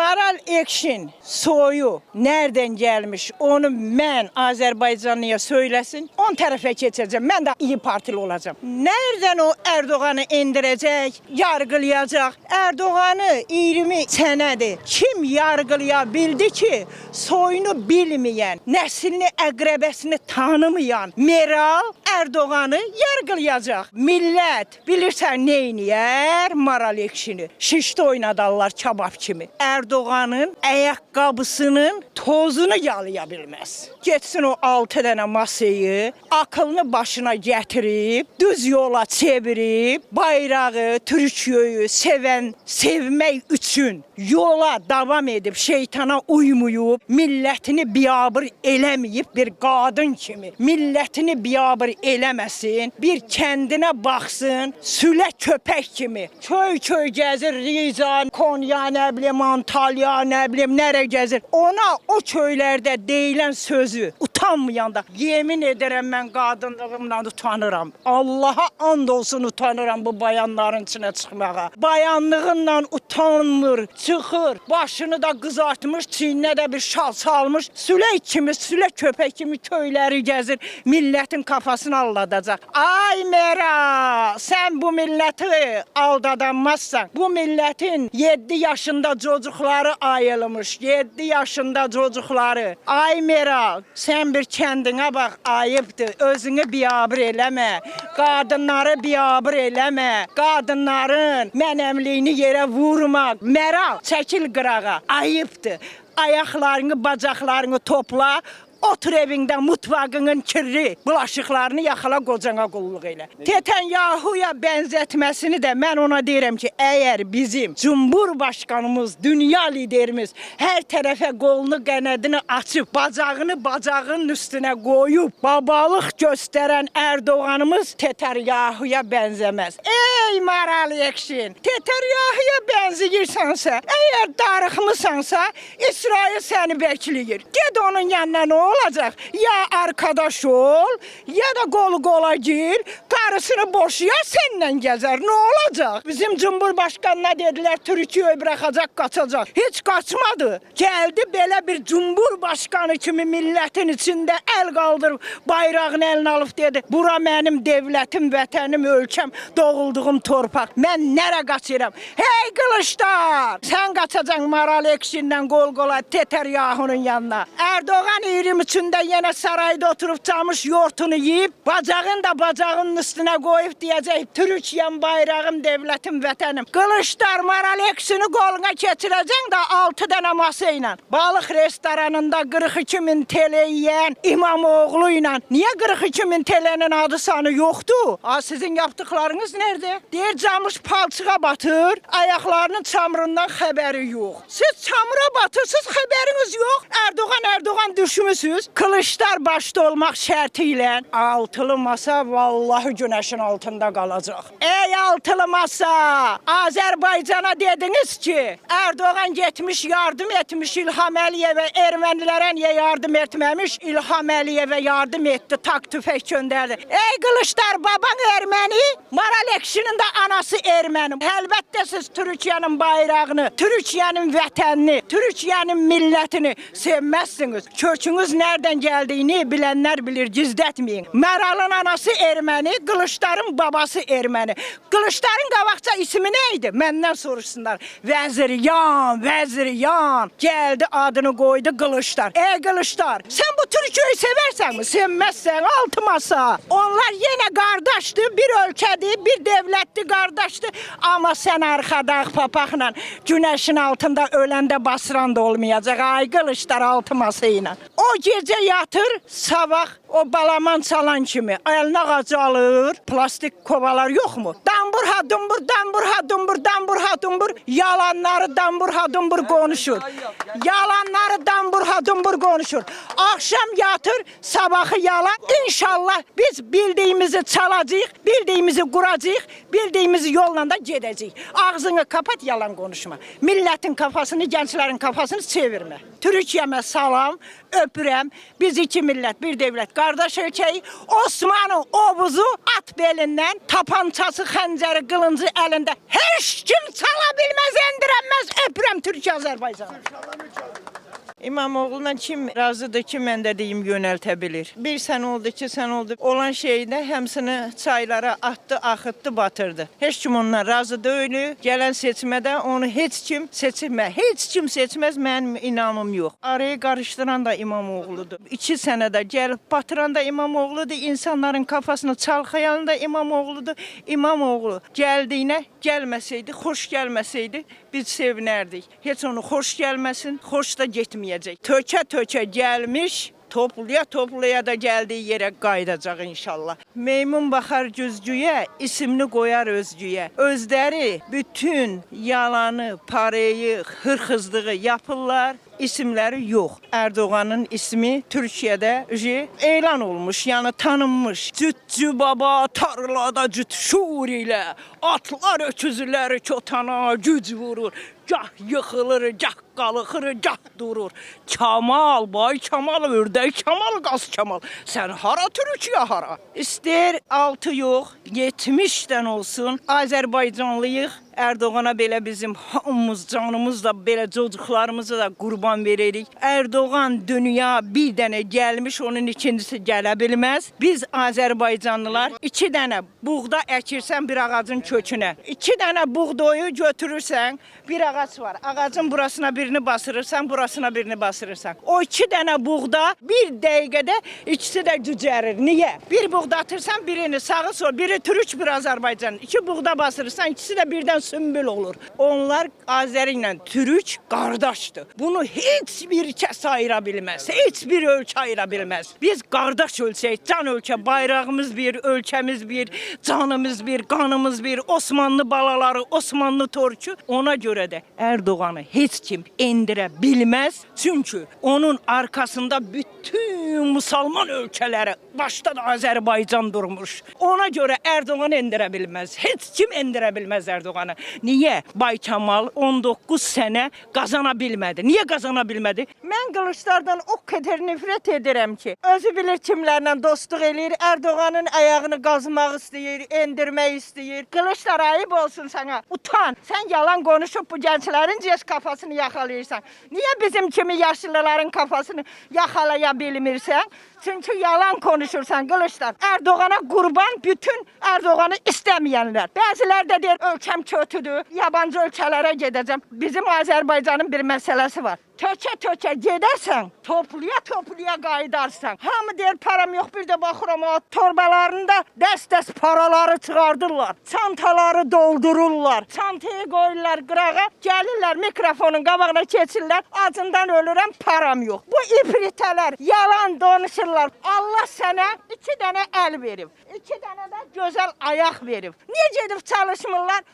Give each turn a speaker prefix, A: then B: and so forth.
A: Maral Ekşin soyu nereden gelmiş onu ben Azerbaycanlıya söylesin. On tarafa geçeceğim. Ben de iyi partili olacağım. Nereden o Erdoğan'ı indirecek, yargılayacak? Erdoğan'ı 20 senedir kim yargılayabildi ki soyunu bilmeyen, neslini, əqrəbəsini tanımayan Meral Erdoğan'ı yargılayacak. Millet bilirsən neyniyər Maral Ekşini? Şişdə oynadarlar kabab kimi. Erdoğan'ın ayakkabısının tozunu yalaya bilməz. Getsin o 6 dənə masayı, akılını başına gətirib, düz yola çevirib, bayrağı, Türkiyəyi sevən, sevmək üçün yola davam edib, şeytana uymayıb, millətini biabır eləməyib bir qadın kimi, millətini biabır eləməsin, bir kəndinə baxsın, sülə köpək kimi, köy-köy gəzir, Rizan, Konya, nə bilim, Antalya, nə bilim, nərə gəzir. Ona o köylərdə deyilən sözü utanmayanda yemin edirəm mən qadınlığımla utanıram. Allaha and olsun utanıram bu bayanların içinə çıxmağa. Bayanlığınla utanmır, çıxır, başını da qızartmış, çiyninə də bir şal salmış, sülək kimi, sülə köpək kimi köyləri gəzir, millətin kafasını alladacaq. Ay Mera, sən bu milləti aldadanmazsan. Bu millətin 7 yaşında çocukları ayılmış, 7 yaşında çocukları. Ay Meral, sən bir kəndinə bax, ayıbdır. Özünü biabır eləmə. Qadınları biabır eləmə. Qadınların mənəmliyini yerə vurma. Meral, çəkil qırağa. Ayıbdır. Ayaqlarını, bacaqlarını topla. Otur evində mutfağının kirli bulaşıqlarını yaxala qocana qulluq elə. Netanyahu'ya bənzətməsini də mən ona deyirəm ki, əgər bizim Cumhurbaşqanımız, dünya liderimiz hər tərəfə qolunu, qənədini açıb, bacağını bacağının üstünə qoyub, babalıq göstərən Erdoğanımız Netanyahu'ya bənzəməz. Ey Maral Ekşin, Netanyahu'ya bənziyirsənsə, əgər darıxmısansa, İsrail səni bəkləyir. Ged onun yanına nə olacaq? Ya arkadaş ol, ya da qol qola gir, karısını boşaya səndən gəzər. Nə olacaq? Bizim Cumhurbaşqanına dedilər Türkiye'yi bırakacaq, qaçacaq. Heç qaçmadı. Gəldi belə bir Cumhurbaşqanı kimi millətin içində əl qaldırıb, bayrağını əlinə alıb dedi: "Bura mənim dövlətim, vətənim, ölkəm, doğulduğum torpaq. Mən nərə qaçıram?" Hey Qılıçlar, sən qaçacaqsan Maral Ekşindən qol qola Teteryahunun yanına. Erdoğan 23-də yenə sarayda oturub camış yoğurtunu yeyib, bacağını da bacağının üstünə qoyub deyəcək: "Türkiyəm, bayrağım, dövlətim, vətənim." Qılıçlar Maral Ekşini qoluna keçirəcəksən də 6 dənə masa ilə. Balıq restoranında 42 min TL yeyən İmamoğlu ilə. Niyə 42 min TL-nin adı sanı yoxdur? Ha sizin yaptıklarınız nerede? Deyir camış palçığa batır, ayaqlarının çamurundan xəbəri yox. Siz çamura batırsınız, xəbəriniz yox. Erdoğan Erdoğan düşmüsüz. Kılıçlar başda olmaq şərti ilə altılı masa vallahi günəşin altında qalacaq. Ey altılı masa, Azərbaycana dediniz ki, Erdoğan getmiş yardım etmiş İlham Əliyevə, ermənilərə niyə yardım etməmiş? İlham Əliyevə yardım etdi, tak tüfək göndərdi. Ey Qılıçlar baban erməni, Maral Ekşinin də anası erməni. Əlbəttə siz Türkiyənin bayrağını, Türkiyənin vətənini, Türkiyənin millətini sevməzsiniz. Kökünüz nereden geldiğini bilenler bilir, gizletmeyin. Meral'ın anası erməni, Qılıçların babası erməni. Qılıçların qabaqca ismi neydi? Məndən soruşsunlar. Vəziryan, Vəziryan. Geldi adını koydu Qılıçlar. Ey Qılıçlar, sen bu Türkiye'yi seversen mi? Sevmezsen altı masa. Onlar yine kardeşti, bir ülkedi, bir devletti kardeşti. Ama sen arkada papakla güneşin altında ölende basran da olmayacak. Ay Qılıçlar altı masayla. O gece yatır, sabah o balaman çalan kimi eline ağacı alır, plastik kovalar yok mu? Dambur ha dumbur, dambur ha dumbur, dambur ha dumbur. Yalanları dambur ha dumbur konuşur. Yalanları dambur ha dumbur konuşur. Akşam yatır, sabahı yalan. İnşallah biz bildiğimizi çalacağız, bildiğimizi kuracağız, bildiğimizi yolla da gedəcəyik. Ağzını kapat, yalan konuşma. Milletin kafasını, gençlerin kafasını çevirme. Türkiye'me salam, öpürəm. Biz iki millət, bir dövlət, qardaş ölkəyi. Osmanın obuzu at belindən, tapançası, xəncəri, qılıncı əlində. Heç kim çala bilməz, endirəməz. Öpürəm Türkiyə Azərbaycanı. İmamoğlu'na kim razıdır ki mən də deyim yönəltə bilir. Bir sən oldu, iki sən oldu. Olan şeydə həmsini çaylara atdı, axıtdı, batırdı. Heç kim ondan razı deyil. Gələn seçmədə onu heç kim seçmə. Heç kim seçməz mənim inamım yox. Arayı qarışdıran da İmamoğlu'dur. İki sənədə gəlib batıran da İmamoğlu'dur. İnsanların kafasını çalxayan da İmamoğlu'dur. İmamoğlu gəldiyinə gəlməsəydi, xoş gəlməsəydi biz sevinərdik. Heç onu xoş gəlməsin, xoş da getməyəcək. Tökə-tökə gəlmiş, toplaya toplaya da gəldiyi yerə qayıdacaq inşallah. Meymun baxar güzgüyə, isimli qoyar özgüyə. Özləri bütün yalanı, parayı, hırxızlığı yapırlar. İsimləri yox. Erdoğan'ın ismi Türkiye'de elan olmuş, yani tanınmış. Cütcü baba tarlada cüt ile atlar öküzləri çotana güc vurur. Gah yıxılır, gah qalxır, gah durur. Kamal, bay Kamal, ördək Kamal, qaz Kamal. Sən hara Türkiye hara? İstər 6 yox, 70-dən olsun. Azərbaycanlıyıq. Erdoğana belə bizim hamımız, canımız da belə çocuklarımızı da qurban veririk. Erdoğan dünya bir dənə gəlmiş, onun ikincisi gələ bilməz. Biz Azərbaycanlılar iki dənə buğda əkirsən bir ağacın kökünə. İki dənə buğdoyu götürürsən, bir ağac var. Ağacın burasına birini basırırsan, burasına birini basırırsan. O iki dənə buğda bir dəqiqədə ikisi də cücərir. Niyə? Bir buğda atırsan birini sağı sol, biri Türk, bir Azərbaycan. İki buğda basırırsan, ikisi də birdən sümbül olur. Onlar Azəri ilə Türk qardaşdır. Bunu heç bir kəs ayıra bilməz. Heç bir ölkə ayıra bilməz. Biz qardaş ölkəyik, can ölkə, bayrağımız bir, ölkəmiz bir, canımız bir, qanımız bir, Osmanlı balaları, Osmanlı torku. Ona görə də Erdoğanı heç kim endirə bilməz. Çünki onun arkasında bütün musalman ölkələri, başda da Azərbaycan durmuş. Ona görə Erdoğan endirə bilməz. Heç kim endirə bilməz Erdoğanı. Niyə? Bay Kemal 19 sənə qazana bilmədi. Niyə qazana bilmədi? Mən Qılıçlardan o qədər nifrət edirəm ki, özü bilir kimlərlə dostluq eləyir. Erdoğanın ayağını qazmaq istəyir, endirmək istəyir. Qılıçlar ayıb olsun sənə. Utan. Sən yalan konuşub bu gənclərin cəs kafasını yaxalayırsan. Niyə bizim kimi yaşlıların kafasını yaxalaya bilmirsən? Çünki yalan konuşursan Qılıçlar. Erdoğana qurban bütün Erdoğanı istəməyənlər. Bəzilər də deyir ölkəm kötüdür, yabancı ölkələrə gedəcəm. Bizim Azərbaycanın bir məsələsi var. Tökə-tökə gedərsən, topluya topluya qayıdarsan. Hamı deyir param yox, bir də baxıram o torbalarında dəst-dəst paraları çıxardırlar. Çantaları doldururlar. Çantayı qoyurlar qırağa, gəlirlər mikrofonun qabağına keçirlər. Acından ölürəm, param yox. Bu ifritələr yalan danışırlar. Allah sənə iki dənə əl verib. İki dənə də gözəl ayaq verib. Niyə gedib çalışmırlar?